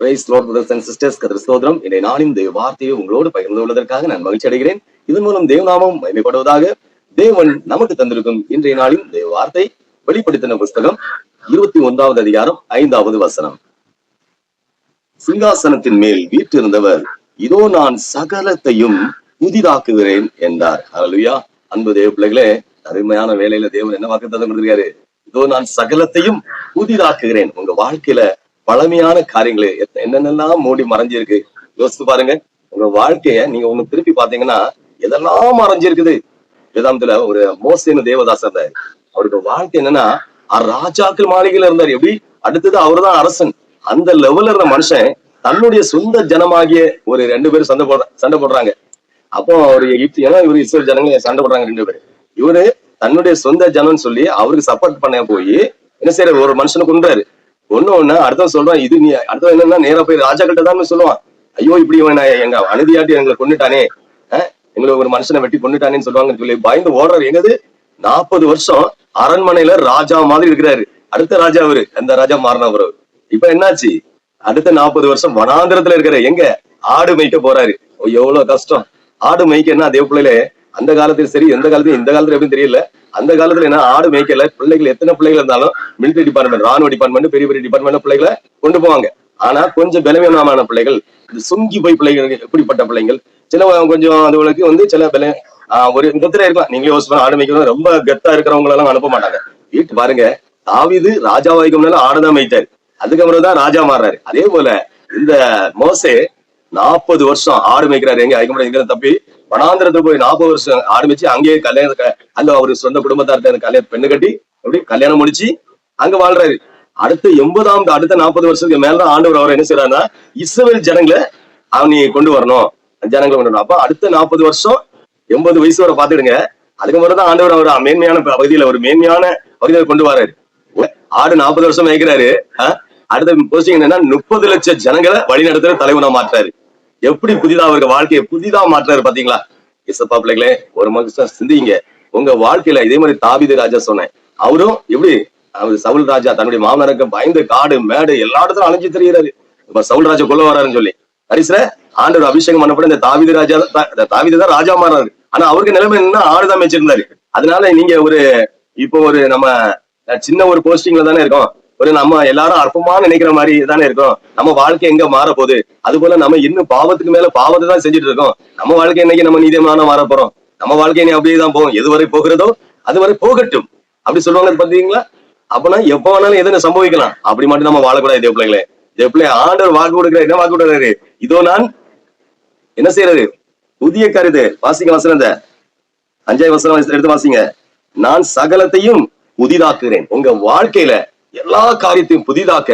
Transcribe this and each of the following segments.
Praise lord brothers and sisters கதிர சோதரம் இன்றைய நாளின் தேவ வார்த்தையை உங்களோடு பகிர்ந்து கொள்வதற்காக நான் மகிழ்ச்சி அடைகிறேன். இதன் மூலம் தேவநாமம் மகிமைப்படுவதாக தேவன் நமக்கு தந்திருக்கும் இன்றைய நாளின் தேவ வார்த்தை வெளிப்படுத்தின புஸ்தகம் இருபத்தி ஒன்றாவது அதிகாரம் ஐந்தாவது வசனம். சிங்காசனத்தின் மேல் வீற்றிருந்தவர் இதோ நான் சகலத்தையும் புதிதாக்குகிறேன் என்றார். அல்லா அன்பு தேவ பிள்ளைகளே அருமையான வேலையில தேவன் என்ன வாக்கு தந்து கொடுத்திருக்காரு? இதோ நான் சகலத்தையும் புதிதாக்குகிறேன். உங்க வாழ்க்கையில பழமையான காரியங்களை. என்னென்னலாம் மூடி மறைஞ்சிருக்கு? யோசித்து பாருங்க. உங்க வாழ்க்கைய நீங்க ஒண்ணு திருப்பி பாத்தீங்கன்னா எதெல்லாம் மறைஞ்சிருக்குது? வேதாந்தத்துல ஒரு மோசேன்னு தேவதாசர் அவருக்கு வாழ்க்கை என்னன்னா ராஜாக்கள் மாளிகையில இருந்தார். எப்படி? அடுத்தது அவர்தான் அரசன். அந்த லெவல்ல இருந்த மனுஷன் தன்னுடைய சொந்த ஜனமாகிய ஒரு ரெண்டு பேரும் சண்டை போடுற சண்டை போடுறாங்க. அப்போ அவர் எகிப்து ஏன்னா இவரு இஸ்ரேல் ஜனங்க சண்டை போடுறாங்க ரெண்டு பேரும். இவரு தன்னுடைய சொந்த ஜனம்னு சொல்லி அவருக்கு சப்போர்ட் பண்ண போய் என்ன செய்யறாரு ஒரு மனுஷனை கொன்றாரு. ஒண்ணு ஒண்ணு அடுத்தவன் சொல்றான் இது நீ அடுத்தவன் என்னன்னா நேரா போய் ராஜா கிட்ட தான் சொல்லுவான். ஐயோ இப்படி இவன் நான் எங்க அனுதியாட்டி எங்களை கொண்டுட்டானே எங்களை ஒரு மனுஷனை வெட்டி கொண்டுட்டானேன்னு சொல்லுவாங்கன்னு சொல்லி பயந்து ஓடுறாரு. எங்கது நாற்பது வருஷம் அரண்மனையில ராஜா மாதிரி இருக்கிறாரு. அடுத்த ராஜா அவரு அந்த ராஜா மாறினவர் இப்ப என்னாச்சு? அடுத்த நாற்பது வருஷம் வனாந்திரத்துல இருக்கிற எங்க? ஆடு மேய்க்க போறாரு. ஓ, எவ்வளவு கஷ்டம். ஆடு மேய்க்க என்ன தேவ பிள்ளையில அந்த காலத்துல சரி எந்த காலத்துல இந்த காலத்துல எப்படின்னு தெரியல. அந்த காலத்துல என்ன ஆடு மேய்க்கல பிள்ளைகள் எத்தனை பிள்ளைகள் இருந்தாலும் மிலிட்டரி டிபார்ட்மெண்ட் ராணுவ டிபார்ட்மெண்ட் பெரிய பெரிய டிபார்ட்மெண்ட் பிள்ளைகளை கொண்டு போவாங்க. ஆனா கொஞ்சம் பலவீனமான பிள்ளைகள் இந்த சுங்கி போய் பிள்ளைகள் எப்படிப்பட்ட பிள்ளைகள்? சில கொஞ்சம் அதுகளுக்கு வந்து சில பல ஆஹ் ஒரு விதத்துல இருக்கலாம். நீங்களே யோசிப்பா ஆடு மேய்க்கணும் ரொம்ப கெத்தா இருக்கிறவங்க எல்லாம் அனுப்ப மாட்டாங்க. வீட்டு பாருங்க தாவிது ராஜாவாய்க்கு முன்னால ஆடுதான் மேய்த்தாரு. அதுக்கப்புறம் தான் ராஜா மாறுறாரு. அதே போல இந்த மோசே நாற்பது வருஷம் ஆடு மேய்க்கிறாரு. எங்க அதுக்கு எங்க தப்பி வனாந்திரத்துக்கு போய் நாற்பது வருஷம் ஆடு அங்கேயே கல்யாணம் அல்ல அங்க அவரு சொந்த குடும்பத்தார்ட்ட கல்யாணம் பெண்ணு கட்டி அப்படி கல்யாணம் முடிச்சு அங்க வாழ்றாரு. அடுத்த எண்பதாம் அடுத்த நாற்பது வருஷத்துக்கு மேலதான் ஆண்டவர் அவர் என்ன செய்யறாருன்னா இஸ்ரேல் ஜனங்களை அவன் நீ கொண்டு வரணும். ஜனங்களை கொண்டு வரணும். அப்ப அடுத்த நாற்பது வருஷம் எண்பது வயசு வரை பாத்துடுங்க அதுக்கு தான் ஆண்டவர் அவர் மேன்மையான பகுதியில ஒரு மேன்மையான பகுதியில கொண்டு வராரு. ஆடு நாற்பது வருஷம் மேய்க்கிறாரு. ஆஹ், அடுத்த போஸ்டிங் என்னன்னா முப்பது லட்சம் ஜனங்களை வழி நடத்துற தலைவனா மாற்றாரு எப்படி புதிதா அவருக்கு வாழ்க்கையை புதிதா மாற்றாரு பாத்தீங்களா? இசப்பா பிள்ளைகளே ஒரு மனுஷன் சிந்திங்க. உங்க வாழ்க்கையில இதே மாதிரி தாபித ராஜா சொன்னேன். அவரும் எப்படி அவர் சவுல் ராஜா தன்னுடைய மாமனருக்கு பயந்து காடு மேடு எல்லா இடத்துலயும் அலைஞ்சு தெரிகிறாரு இப்ப சவுல் ராஜா கொல்ல வராருன்னு சொல்லி. கடைசியில ஆண்டவர் அபிஷேகம் பண்ணப்பட இந்த தாவித ராஜா தான் தான் ராஜா மாறாரு ஆனா அவருக்கு நிலைமை என்ன ஆடுதான் வச்சிருந்தாரு அதனால நீங்க ஒரு இப்போ ஒரு நம்ம சின்ன ஒரு போஸ்டிங்ல தானே இருக்கோம். ஒரு நம்ம எல்லாரும் அற்பமா நினைக்கிற மாதிரி தானே இருக்கும். நம்ம வாழ்க்கை எங்க மாற போகுது அது போல நம்ம இன்னும் பாவத்துக்கு மேல பாவத்தை தான் செஞ்சுட்டு இருக்கோம் நம்ம வாழ்க்கை என்னைக்கு நம்ம நீதியமான மாற போறோம் நம்ம வாழ்க்கை நீ அப்படியே தான் போகும். எதுவரை போகிறதோ அதுவரை போகட்டும். அப்படி சொல்லுவாங்க பாத்தீங்களா? அப்பனா எப்ப வேணாலும் எதுன்னு சம்பவிக்கலாம். அப்படி மட்டும் நம்ம வாழக்கூடாது இதே பிள்ளைங்களே இதே பிள்ளை ஆண்டவர் வாக்கு கொடுக்குற என்ன வாக்கு கொடுக்குறாரு? இதோ நான் என்ன செய்யறது? புதிய கருது. வாசிங்க வசனந்த அஞ்சாவது வசனம் எடுத்து வாசிங்க. நான் சகலத்தையும் புதிதாக்குகிறேன். உங்க வாழ்க்கையில எல்லா காரியத்தையும் புதிதாக்க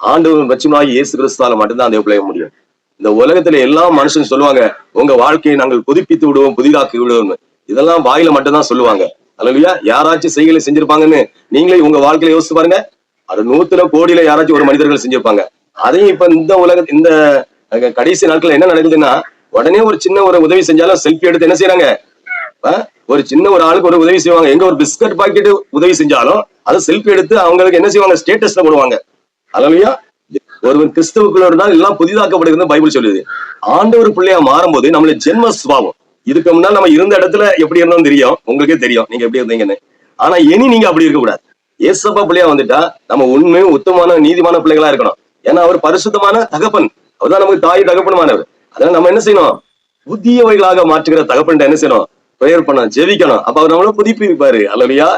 ஆண்டவர் பட்சமாக இயேசு கிறிஸ்துவால மட்டும்தான் அந்த பிள்ளைய முடியும். இந்த உலகத்துல எல்லா மனுஷன் சொல்லுவாங்க உங்க வாழ்க்கையை நாங்கள் புதுப்பித்து விடுவோம் புதிதாக்கி விடுவோம் இதெல்லாம் வாயில மட்டும்தான் சொல்லுவாங்க. அல்லையா யாராச்சும் செய்களை செஞ்சிருப்பாங்கன்னு நீங்களே உங்க வாழ்க்கையில யோசிச்சு பாருங்க. அது நூத்துல கோடியில யாராச்சும் ஒரு மனிதர்கள் செஞ்சிருப்பாங்க. அதையும் இப்ப இந்த உலக இந்த கடைசி நாட்கள் என்ன நடக்குதுன்னா உடனே ஒரு சின்ன ஒரு உதவி செஞ்சாலும் செல்ஃபி எடுத்து என்ன செய்யறாங்க ஒரு சின்ன ஒரு ஆளுக்கு ஒரு உதவி செய்வாங்க. எங்க ஒரு பிஸ்கட் பாக்கெட் உதவி செஞ்சாலும் அதை செல்ஃபி எடுத்து அவங்களுக்கு என்ன செய்வாங்க? ஸ்டேட்டஸ்ல போடுவாங்க. அதுலயா ஒருவன் கிறிஸ்துவுக்குள்ள இருந்தால் எல்லாம் புதிதாக்கப்படுகிறது பைபிள் சொல்லுது. ஆண்டவர் பிள்ளையா மாறும்போது நம்மளுடைய ஜென்ம சுபாவம். இதுக்கு முன்னால் நம்ம இருந்த இடத்துல எப்படி இருந்தோம் தெரியும். உங்களுக்கே தெரியும். நீங்க எப்படி இருந்தீங்கன்னு. ஆனா இனி நீங்க அப்படி இருக்க கூடாது ஏசப்பா பிள்ளையா வந்துட்டா நம்ம உண்மையும் உத்தமான நீதிமான பிள்ளைகளா இருக்கணும். ஏன்னா அவர் பரிசுத்தமான தகப்பன். அவர்தான் நமக்கு தாய் தகப்பனுமானவர். அதனால நம்ம என்ன செய்யணும்? புதியவைகளாக மாற்றுகிற தகப்பன் என்ன செய்யணும்? ப்ரேயர் பண்ணா ஜெபிக்கணும். அப்ப அவர் நம்மள புதுப்பிப்பாரு. அல்லையா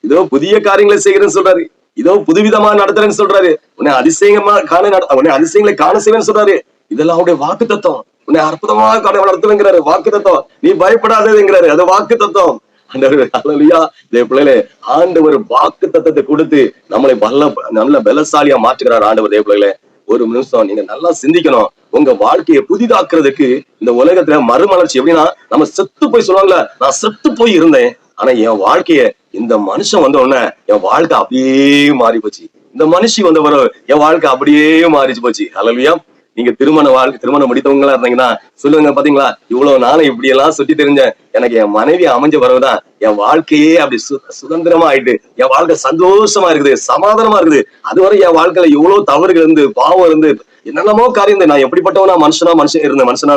இதோ புதிய காரியங்களை செய்கிறேன்னு சொல்றாரு. இதோ புதுவிதமா நடத்துறேன்னு சொல்றாரு. உன்னை அதிசயமா காண நட- உன்னை அதிசயங்களை காண செய்வேன்னு சொல்றாரு. இதெல்லாம் அவருடைய வாக்கு தத்துவம் உன்னை அற்புதமா காண நடத்துவேங்கிறாரு. வாக்கு தத்துவம் நீ பயப்படாததுங்கிறாரு அது வாக்கு தத்துவம் ஆண்டவர் அல்லையா இதே பிள்ளைகளே ஆண்டவர் வாக்கு தத்தத்தை கொடுத்து நம்மளை பல்ல நல்ல பலசாலியா மாற்றுகிறார் ஆண்டவர். தேவ பிள்ளைகளே ஒரு நிமிஷம் நீங்க நல்லா சிந்திக்கணும். உங்க வாழ்க்கையை புதிதாக்குறதுக்கு இந்த உலகத்துல மறுமலர்ச்சி எப்படின்னா நம்ம செத்து போய் சொல்லுவாங்கல்ல நான் செத்து போய் இருந்தேன். ஆனா என் வாழ்க்கைய இந்த மனுஷன் வந்த உடனே என் வாழ்க்கை அப்படியே மாறி போச்சு. இந்த மனுஷி வந்த பிறகு என் வாழ்க்கை அப்படியே மாறிச்சு போச்சு. அலலுயா நீங்க திருமண வாழ்க்கை திருமணம் முடித்தவங்களா இருந்தீங்கன்னா சொல்லுங்க பாத்தீங்களா? இவ்வளவு நாளும் இப்படி எல்லாம் சுத்தி தெரிஞ்சேன். எனக்கு என் மனைவி அமைஞ்ச பிறகுதான் என் வாழ்க்கையே அப்படி சு சுதந்திரமா ஆயிட்டு என் வாழ்க்கை சந்தோஷமா இருக்குது சமாதானமா இருக்குது. அதுவரை என் வாழ்க்கையில இவ்வளவு தவறுகள் இருந்து பாவம் இருந்து என்னென்னமோ காரியம் நான் எப்படிப்பட்டவனா மனுஷனா மனுஷன் இருந்த மனுஷனா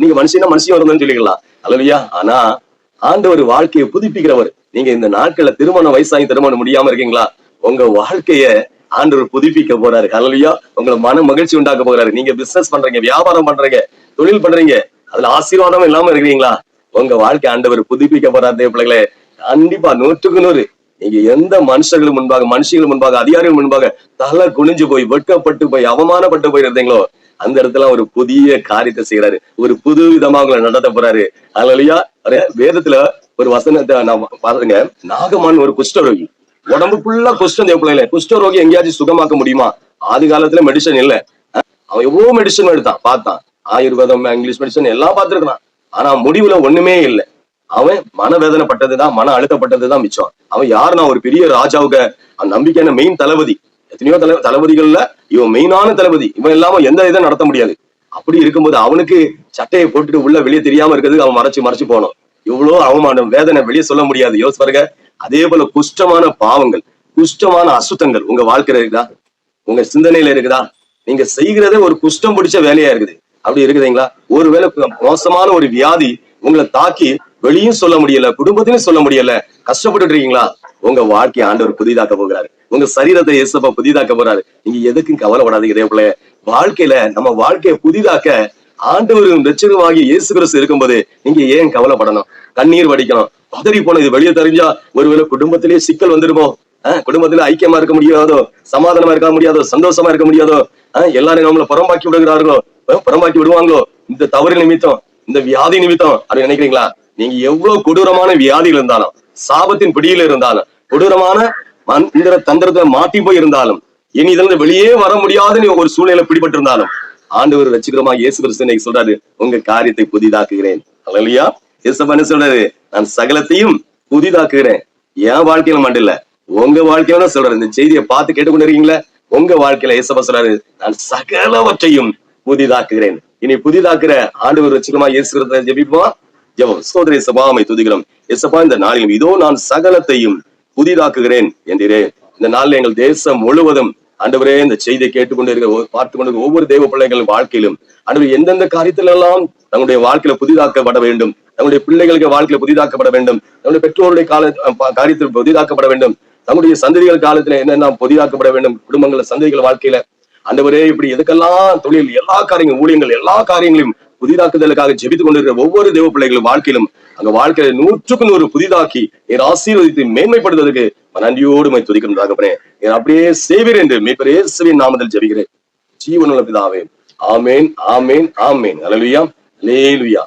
நீங்க மனுஷனா மனுஷன் இருந்தேன்னு சொல்லிக்கலாம் அல்லவியா ஆனா ஆண்டவர் வாழ்க்கையை புதுப்பிக்கிறவர். நீங்க இந்த நாட்கள்ல திருமணம் வயசாகி திருமணம் முடியாம இருக்கீங்களா? உங்க வாழ்க்கைய ஆண்டவர் புதுப்பிக்க போறாரு. அல்லவியா உங்களை மன மகிழ்ச்சி உண்டாக்க போறாரு நீங்க பிசினஸ் பண்றீங்க வியாபாரம் பண்றீங்க தொழில் பண்றீங்க அதுல ஆசீர்வாதம் இல்லாம இருக்கிறீங்களா? உங்க வாழ்க்கை ஆண்டவர் புதுப்பிக்க போறாரு பிள்ளைகளே கண்டிப்பா நூற்றுக்கு நூறு. நீங்க எந்த மனுஷர்கள் முன்பாக மனுஷர்கள் முன்பாக அதிகாரிகள் முன்பாக தலை குனிஞ்சு போய் வெட்கப்பட்டு போய் அவமானப்பட்டு போயிருந்தீங்களோ அந்த இடத்துல ஒரு புதிய காரியத்தை செய்யறாரு ஒரு புது விதமா உங்களை நடத்த போறாரு. அல்லையா வேதத்துல ஒரு வசனத்தை நான் பாருங்க நாகமான் ஒரு குஷ்டரோகி. உடம்பு ஃபுல்லா குஷ்டம் தேவையில்ல குஷ்டரோகி எங்கேயாச்சும் சுகமாக்க முடியுமா? ஆதி காலத்துல மெடிசன் இல்ல. அவன் எவ்வளவு மெடிசன் எடுத்தான் பார்த்தான். ஆயுர்வேதம் இங்கிலீஷ் மெடிசன் எல்லாம் பார்த்துருக்கான் ஆனா முடிவுல ஒண்ணுமே இல்லை. அவன் மனவேதனைப்பட்டதுதான் மன அழுத்தப்பட்டதுதான் மிச்சம். அவன் யாருன்னா ஒரு பெரிய ராஜாவுக்கு அவன் நம்பிக்கையான மெயின் தளபதி. எத்தனையோ தலை தளபதிகள்ல இவன் மெயினான தளபதி. இவன் இல்லாம எந்த இதை நடத்த முடியாது. அப்படி இருக்கும்போது அவனுக்கு சட்டையை போட்டுட்டு உள்ள வெளியே தெரியாம இருக்கிறதுக்கு அவன் மறைச்சு மறைச்சு போனோம் இவ்வளவு அவமானம் வேதனை வெளியே சொல்ல முடியாது. யோசிச்சு பாருங்க. அதே போல குஷ்டமான பாவங்கள் குஷ்டமான அசுத்தங்கள் உங்க வாழ்க்கையில இருக்குதா? உங்க சிந்தனையில இருக்குதா? நீங்க செய்கிறதே ஒரு குஷ்டம் பிடிச்ச வேலையா இருக்குது. அப்படி இருக்குதுங்களா? ஒருவேளை மோசமான ஒரு வியாதி உங்களை தாக்கி வெளியும் சொல்ல முடியல குடும்பத்திலும் சொல்ல முடியல. கஷ்டப்பட்டுட்டு இருக்கீங்களா உங்க வாழ்க்கையை ஆண்டவர் புதிதாக்க போகிறாரு. உங்க சரீரத்தை இயேசப்பா புதிதாக்க போறாரு. நீங்க எதுக்கும் கவலைப்படாதீங்க இதே போல வாழ்க்கையில நம்ம வாழ்க்கையை புதிதாக்க ஆண்டவரும் ரட்சகமாகி இயேசு கிறிஸ்து இருக்கும்போது நீங்க ஏன் கவலைப்படணும்? கண்ணீர் வடிக்கணும். பதறி போன இது வெளியே தெரிஞ்சா ஒருவேளை குடும்பத்திலேயே சிக்கல் வந்துருமோ? குடும்பத்துல ஐக்கியமா இருக்க முடியாதோ? சமாதானமா இருக்க முடியாதோ? சந்தோஷமா இருக்க முடியாதோ? ஆஹ் எல்லாரும் நம்மள புறம்பாக்கி விடுகிறார்களோ? புறம்பாக்கி விடுவாங்களோ? இந்த தவறு நிமித்தம் இந்த வியாதி நிமித்தம் அப்படின்னு நினைக்கிறீங்களா? நீங்க எவ்வளவு கொடூரமான வியாதியில் இருந்தாலும் சாபத்தின் பிடியில இருந்தாலும் கொடூரமான மந்திர தந்திரத்தை மாட்டி போய் இருந்தாலும் இனி இதுல வெளியே வர முடியாதுன்னு ஒரு சூழ்நிலை பிடிபட்டு இருந்தாலும் ஆண்டவர் ரசிகரமா இயேசு கிறிஸ்து சொல்றாரு உங்க காரியத்தை புதிதாக்குகிறேன். அல்லையா இயேசப்பா என்ன சொல்றாரு? நான் சகலத்தையும் புதிதாக்குகிறேன். என் வாழ்க்கையில மட்டும் இல்ல உங்க வாழ்க்கையில தான் சொல்றாரு. இந்த செய்தியை பார்த்து கேட்டுக்கொண்டு இருக்கீங்களா உங்க வாழ்க்கையில இயேசப்பா சொல்றாரு நான் சகலவற்றையும் புதிதாக்குகிறேன். இனி புதிதாக்குற ஆண்டவர் ரசிகரமா இயேசு கிறிஸ்துவை ஜெபிப்போம்? ஜெபம் சோதரி சபாமை துதிக்கிறோம். எசபா இந்த நாளிலும் இதோ நான் சகலத்தையும் புதிதாக்குகிறேன் என்றீரே. இந்த நாளில் எங்கள் தேசம் முழுவதும் ஆண்டவரே இந்த செய்தியை கேட்டுக்கொண்டு இருக்கிற பார்த்து கொண்டு ஒவ்வொரு தெய்வ பிள்ளைகளின் வாழ்க்கையிலும் ஆண்டவர் எந்தெந்த காரியத்தில எல்லாம் தங்களுடைய வாழ்க்கையில புதிதாக்கப்பட வேண்டும் தங்களுடைய பிள்ளைகளுக்கு வாழ்க்கையில புதிதாக்கப்பட வேண்டும் தங்களுடைய பெற்றோருடைய கால காரியத்தில் புதிதாக்கப்பட வேண்டும் தங்களுடைய சந்ததிகள் காலத்துல என்னென்ன புதிதாக்கப்பட வேண்டும் குடும்பங்கள சந்ததிகள் வாழ்க்கையில அந்தவரே இப்படி எதுக்கெல்லாம் தொழில் எல்லா காரியங்களும் ஊழியங்கள் எல்லா காரியங்களையும் புதிதாக்குதலுக்காக ஜெபித்துக் கொண்டிருக்கிற ஒவ்வொரு தேவ பிள்ளைகளும் வாழ்க்கையிலும் அங்க வாழ்க்கையில நூற்றுக்கு நூறு புதிதாக்கி என் ஆசீர்வதித்து மேன்மைப்படுத்துவதற்கு நன்றியோடு மை துதிக்கணும் தகப்பனே என் அப்படியே செய்வீர் என்று மேற்பர் இயேசுவின் நாமத்தில் ஜெபிக்கிறேன். ஜீவனுள்ள பிதாவே. ஆமேன் ஆமேன் ஆமேன். அலலுயா லேலுயா